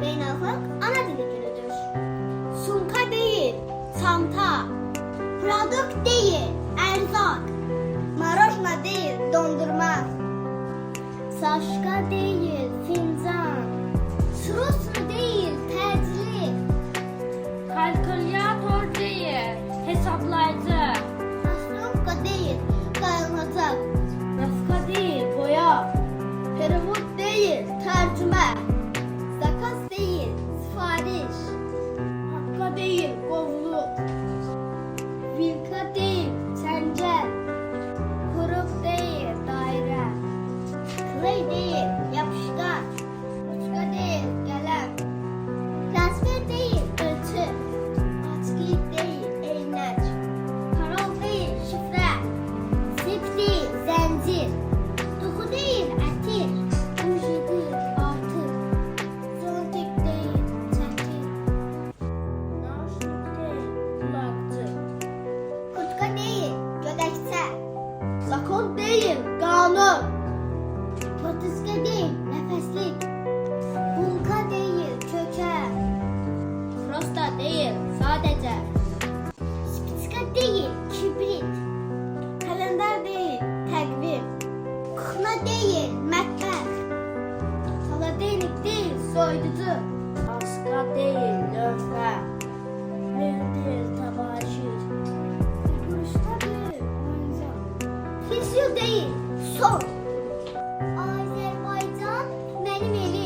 beynəlxalq ana dili günüdür. Sumka değil, çanta. Produkt değil, erzak. Marojna değil, dondurma. Saşka değil, fincan. Sırosru değil, tercih. Kalkülyator değil, hesaplayıcı. Astronomka değil, dayanacak. Zakon değil, qanun. Patiska değil, nəfəslik. Bulka değil, kökə. Prosta değil, sadece. Spitska değil, kibrit. Kalender değil, təqvim. Kuxna değil, mətbəx. Saladenik değil, soyuducu. Fisil değil, son. Azərbaycan mənim elim.